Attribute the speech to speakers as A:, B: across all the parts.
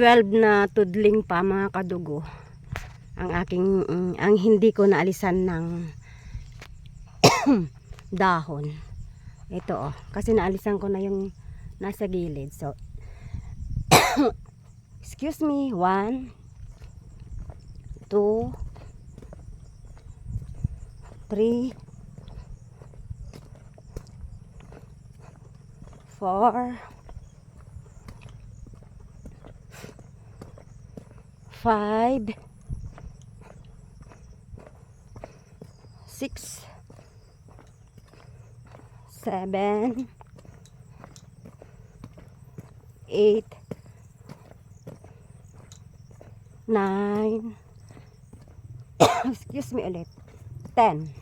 A: 12 na tudling pa mga kadugo ang aking ang hindi ko naalisan ng dahon. Ito oh kasi naalisan ko na yung nasa gilid. So excuse me one two three four five six seven eight nine excuse me ulit ten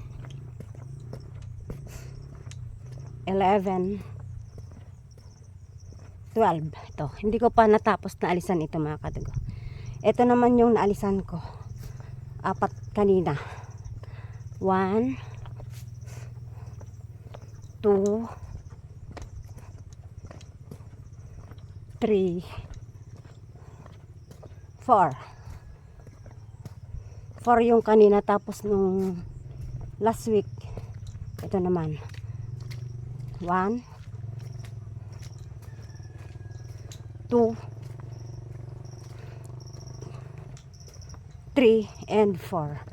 A: eleven 12. Ito. Hindi ko pa natapos na alisan ito mga kadugo. Ito naman yung naalisan ko. Apat kanina. 1 2 3 4 4 yung kanina tapos nung last week ito naman 1 2 3 and 4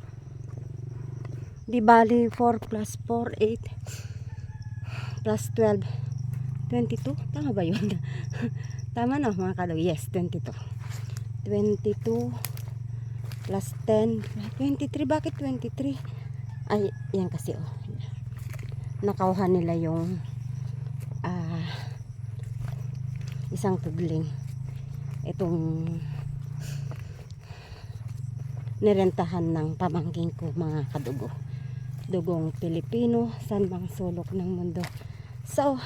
A: di bali 4 plus 4 8 plus 12 22 tama ba yun? Tama na mga kalaw. Yes 22 22 plus 10 23 bakit 23 ay yan kasi oh. Nakauhan nila yung ah isang tudling itong nirentahan ng pamangking ko mga kadugo. Dugong Pilipino san bang sulok ng mundo. So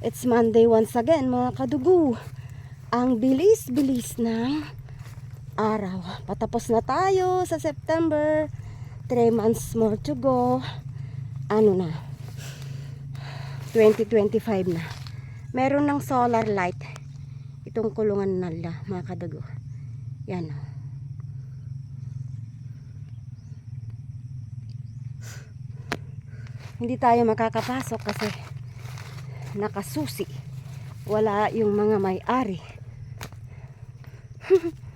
A: it's Monday once again mga kadugo. Ang bilis bilis ng araw. Patapos na tayo sa September. 3 months more to go. Ano na? 2025 na. Meron ng solar light. Itong kulungan nila mga kadago yan oh. Hindi tayo makakapasok kasi nakasusi wala yung mga may-ari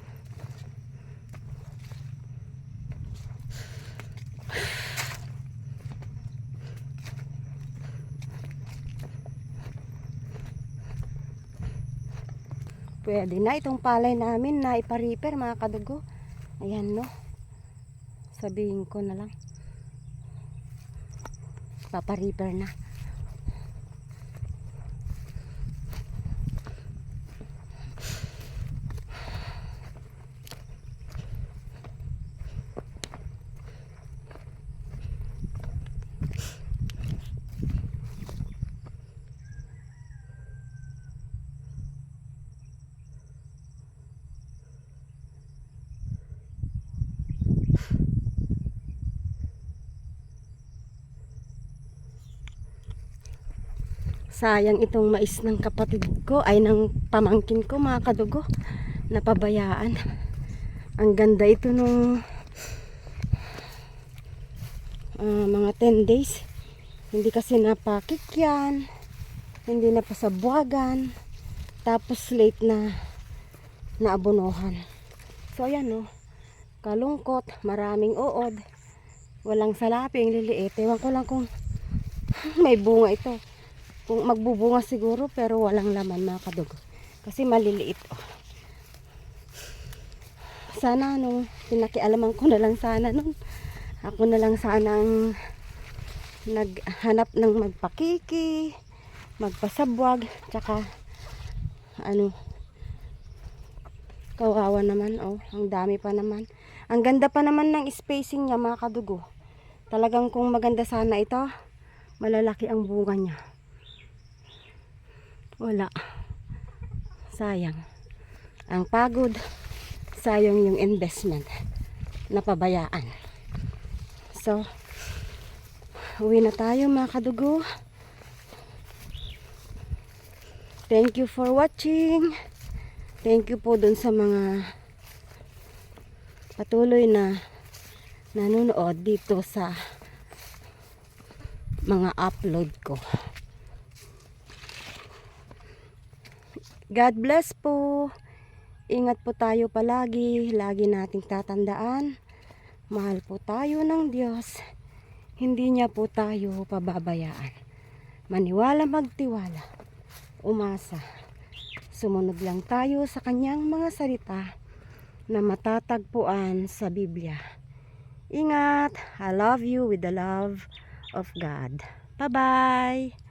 A: Pwede na itong palay namin na ipariper mga kadugo. Ayan no. Sabihin ko na lang. Papariper na. Sayang itong mais ng kapatid ko ay ng pamangkin ko mga kadugo. Napabayaan. Ang ganda ito nung ah, mga 10 days. Hindi kasi napakikyan. Hindi na pasabuagan. Tapos late na naabonohan. So ayan no. Kalungkot. Maraming uod. Walang salaping liliit. Ewan ko lang kung may bunga ito kung magbubunga siguro pero walang laman mga kadugo. Kasi maliliit oh. sana nung pinakialaman ko na lang sana nung ako na lang sana ang naghanap ng magpakiki magpasabwag tsaka ano kawawa naman oh. Ang dami pa naman. Ang ganda pa naman ng spacing niya mga kadugo. Talagang kung maganda sana ito malalaki ang bunga niya wala. Sayang. Ang pagod, sayang yung investment. Napabayaan. So, uwi na tayo mga kadugo. Thank you for watching. Thank you po dun sa mga patuloy na nanonood dito sa mga upload ko. God bless po. Ingat po tayo palagi. Lagi nating tatandaan. Mahal po tayo ng Diyos. Hindi niya po tayo pababayaan. Maniwala magtiwala. Umasa. Sumunod lang tayo sa kanyang mga salita na matatagpuan sa Biblia. Ingat. I love you with the love of God. Bye-bye.